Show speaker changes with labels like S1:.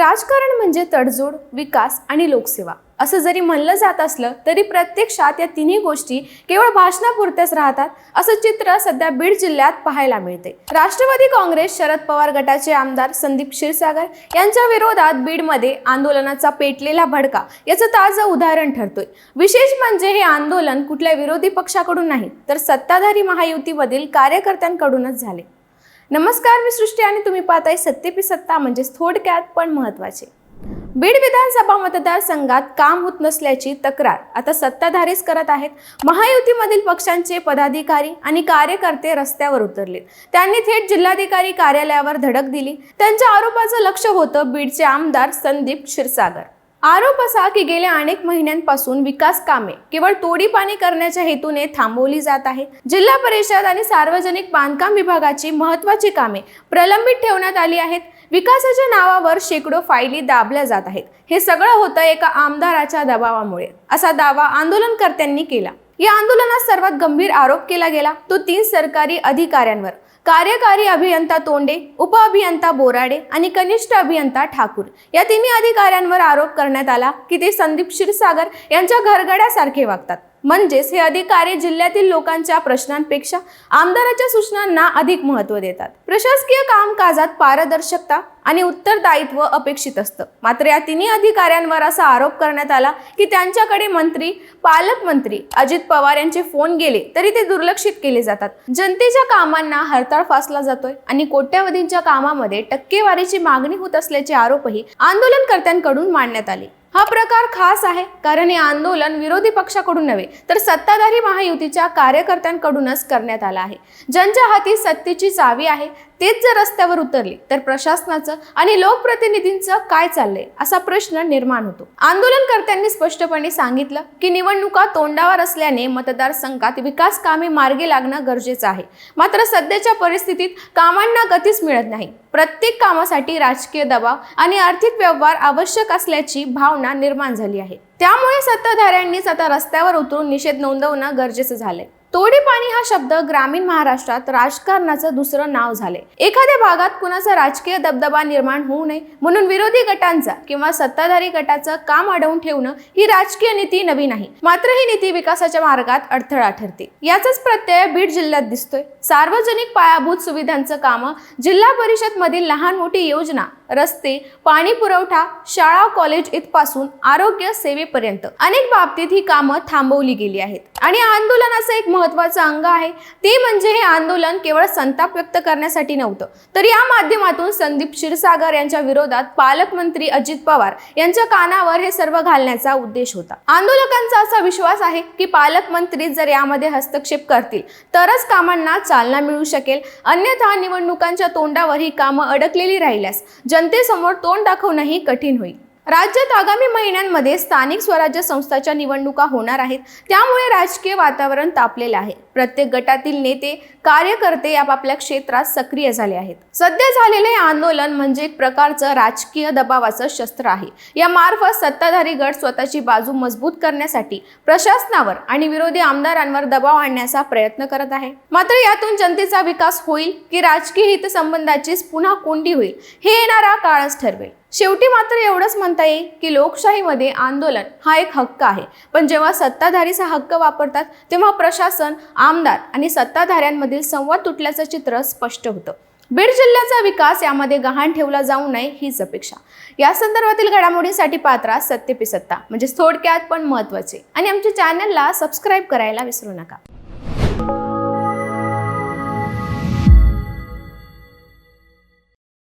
S1: राजकारण म्हणजे तडजोड विकास आणि लोकसेवा. असं जरी म्हणलं जात असलं तरी प्रत्यक्षात या तिन्ही गोष्टी केवळ भाषणापुरत्याच राहतात असं चित्र सध्या बीड जिल्ह्यात पाहायला मिळते राष्ट्रवादी काँग्रेस शरद पवार गटाचे आमदार संदीप क्षीरसागर यांच्या विरोधात बीडमध्ये आंदोलनाचा पेटलेला भडका याचं ताजं उदाहरण ठरतोय. विशेष म्हणजे हे आंदोलन कुठल्या विरोधी पक्षाकडून नाही तर सत्ताधारी महायुतीमधील कार्यकर्त्यांकडूनच झाले. नमस्कार मी सृष्टी आणि तुम्ही पाहताय सत्य पे सत्ता म्हणजेच थोडक्यात पण महत्त्वाचे. बीड विधानसभा मतदारसंघात काम होत नसल्याची तक्रार. आता सत्ताधारीच करत आहेत. महायुतीमधील पक्षांचे पदाधिकारी आणि कार्यकर्ते रस्त्यावर उतरले त्यांनी थेट जिल्हाधिकारी कार्यालयावर धडक दिली. त्यांच्या आरोपाचं लक्ष होतं बीडचे आमदार संदीप क्षीरसागर. आरोप असा की गेल्या अनेक महिन्यांपासून विकास कामे केवळ तोडीपाणी करण्याच्या हेतूने थांबवली जात आहे जिल्हा परिषद आणि सार्वजनिक बांधकाम विभागाची महत्वाची कामे प्रलंबित ठेवण्यात आली आहेत. विकासाच्या नावावर शेकडो फायली दाबल्या जात आहेत. हे सगळं होतं एका आमदाराच्या दबावामुळे. असा दावा आंदोलनकर्त्यांनी केला. या आंदोलनात सर्वात गंभीर आरोप केला गेला. तो तीन सरकारी अधिकाऱ्यांवर. कार्यकारी अभियंता तोंडे उप अभियंता बोराडे आणि कनिष्ठ अभियंता ठाकूर. या तिन्ही अधिकाऱ्यांवर आरोप करण्यात आला की ते संदीप क्षीरसागर यांच्या घरगड्यासारखे वागतात. म्हणजेच हे अधिकारी जिल्ह्यातील लोकांच्या प्रश्नांपेक्षा आमदाराच्या सूचनांना अधिक महत्त्व देतात. प्रशासकीय कामकाजात पारदर्शकता आणि उत्तरदायित्व अपेक्षित असतं. मात्र या तिन्ही अधिकाऱ्यांवर असा आरोप करण्यात आला की त्यांच्याकडे मंत्री पालकमंत्री अजित पवार यांचे फोन गेले तरी ते दुर्लक्षित केले जातात. जनतेच्या कामांना हरताळ फासला जातोय आणि कोट्यवधींच्या कामामध्ये टक्केवारीची मागणी होत असल्याचे आरोपही आंदोलनकर्त्यांकडून मांडण्यात आले. हा प्रकार खास आहे कारण हे आंदोलन विरोधी पक्षाकडून नव्हे तर सत्ताधारी महायुतीच्या कार्यकर्त्यांकडूनच करण्यात आलं आहे. ज्यांच्या हाती सत्तेची चावी आहे तेच जर रस्त्यावर उतरले तर प्रशासनाचं आणि लोकप्रतिनिधींचं काय चाललंय असा प्रश्न निर्माण होतो. आंदोलनकर्त्यांनी स्पष्टपणे सांगितलं की निवडणुका तोंडावर असल्याने मतदारसंघात विकास कामे मार्गी लागणं गरजेचं आहे. मात्र सध्याच्या परिस्थितीत कामांना गतीच मिळत नाही. प्रत्येक कामासाठी राजकीय दबाव आणि आर्थिक व्यवहार आवश्यक असल्याची भावना निर्माण झाली आहे. त्यामुळे सत्ताधाऱ्यांनीच आता रस्त्यावर उतरून निषेध नोंदवणं गरजेचं झालंय. तोडीपाणी हा शब्द ग्रामीण महाराष्ट्रात राजकारणाचं दुसरं नाव झाले. एखाद्या भागात कुणाचा राजकीय दबदबा निर्माण होऊ नये म्हणून विरोधी गटांचा किंवा सत्ताधारी गटाचं काम अडवून ठेवणं ही राजकीय नीती नवी नाही मात्र ही नीती विकासाच्या मार्गात अडथळा ठरते. याचाच प्रत्यय बीड जिल्ह्यात दिसतोय. सार्वजनिक पायाभूत सुविधांचं कामं जिल्हा परिषद मधील लहान मोठी योजना रस्ते पाणी पुरवठा शाळा कॉलेज इथपासून आरोग्य सेवेपर्यंत. अनेक बाबतीत ही कामं थांबवली गेली आहेत. आणि आंदोलनाचं एक महत्वाचं अंग आहे ते म्हणजे हे आंदोलन केवळ संताप व्यक्त करण्यासाठी नव्हतं. तर या माध्यमातून संदीप क्षीरसागर यांच्या विरोधात पालकमंत्री अजित पवार यांच्या कानावर हे सर्व घालण्याचा उद्देश होता. आंदोलकांचा असा विश्वास आहे की पालकमंत्री जर यामध्ये हस्तक्षेप करतील तरच कामांना चालना मिळू शकेल. अन्यथा निवडणुकांच्या तोंडावर ही कामं अडकलेली राहिल्यास जनतेसमोर तोंड दाखवणंही कठीण होईल. राज्यात आगामी महिन्यांमध्ये स्थानिक स्वराज्य संस्थाच्या निवडणुका होणार आहेत. त्यामुळे राजकीय वातावरण तापलेलं आहे. प्रत्येक गटातील नेते कार्यकर्ते आपापल्या क्षेत्रात सक्रिय झाले आहेत. सध्या झालेले हे आंदोलन म्हणजे एक प्रकारचं राजकीय दबावाचं शस्त्र आहे. या मार्फत सत्ताधारी गट स्वतःची बाजू मजबूत करण्यासाठी प्रशासनावर आणि विरोधी आमदारांवर दबाव आणण्याचा प्रयत्न करत आहे. मात्र यातून जनतेचा विकास होईल की राजकीय हितसंबंधाचीच पुन्हा कोंडी होईल हे येणारा काळच ठरवेल. शेवटी मात्र एवढंच म्हणता येईल की लोकशाहीमध्ये आंदोलन हा एक हक्क आहे. पण जेव्हा सत्ताधारीचा हक्क वापरतात तेव्हा प्रशासन आमदार आणि सत्ताधाऱ्यांमध्ये सत्ताधाऱ्यांमधील संवाद तुटल्याचं चित्र स्पष्ट होतं. बीड जिल्ह्याचा विकास यामध्ये गहाण ठेवला जाऊ नये हीच अपेक्षा. या संदर्भातील घडामोडींसाठी पात्रा सत्य सत्ता म्हणजे थोडक्यात पण महत्त्वाचे. आणि आमच्या चॅनलला सबस्क्राईब करायला विसरू नका.